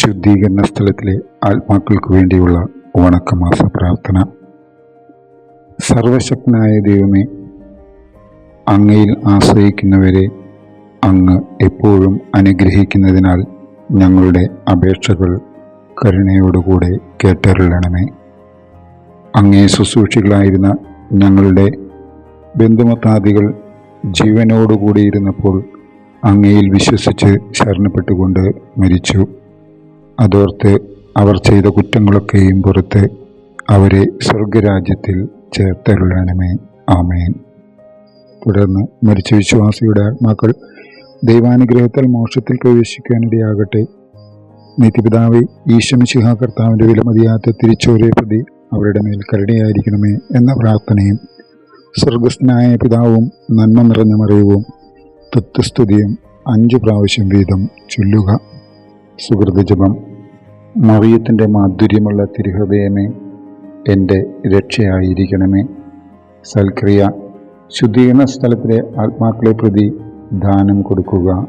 ശുദ്ധീകരണ സ്ഥലത്തിലെ ആത്മാക്കൾക്ക് വേണ്ടിയുള്ള വണക്കമാസ പ്രാർത്ഥന. സർവശക്തനായ ദൈവമേ അങ്ങയിൽ ആശ്രയിക്കുന്നവരെ അങ്ങ് എപ്പോഴും അനുഗ്രഹിക്കുന്നതിനാൽ ഞങ്ങളുടെ അപേക്ഷകൾ കരുണയോടുകൂടെ കേട്ടറിയണമേ അങ്ങേ ശുശ്രൂഷികളായിരുന്ന ഞങ്ങളുടെ ബന്ധുമത്താദികൾ ജീവനോടുകൂടിയിരുന്നപ്പോൾ അങ്ങയിൽ വിശ്വസിച്ച് ശരണപ്പെട്ടുകൊണ്ട് മരിച്ചു. അതോർത്ത് അവർ ചെയ്ത കുറ്റങ്ങളൊക്കെയും പുറത്ത് അവരെ സ്വർഗരാജ്യത്തിൽ ചേർത്തരുളണമേ ആമേൻ. തുടർന്ന് മരിച്ച വിശ്വാസിയുടെ ആത്മാക്കൾ ദൈവാനുഗ്രഹത്താൽ മോക്ഷത്തിൽ പ്രവേശിക്കാനിടയാകട്ടെ. നിത്യപിതാവെ ഈശമിശിഹ കർത്താവിന്റെ വിലമതിയാത്ത തിരിച്ചോരേ പ്രതി അവരുടെ മേൽ കരുണയായിരിക്കണമേ എന്ന പ്രാർത്ഥനയും സ്വർഗസ്ഥനായ പിതാവും നന്മ നിറഞ്ഞ മറിയവും തത്വസ്തുതിയും അഞ്ചു പ്രാവശ്യം വീതം ചൊല്ലുക. സുഹൃതജപം മറിയത്തിന്റെ മാധുര്യമുള്ള തിരുഹൃദയമേ എന്റെ രക്ഷയായിരിക്കണമേ. സൽക്രിയ ശുദ്ധീകരണ സ്ഥലത്തിലെ ആത്മാക്കളെ പ്രതി ദാനം കൊടുക്കുക.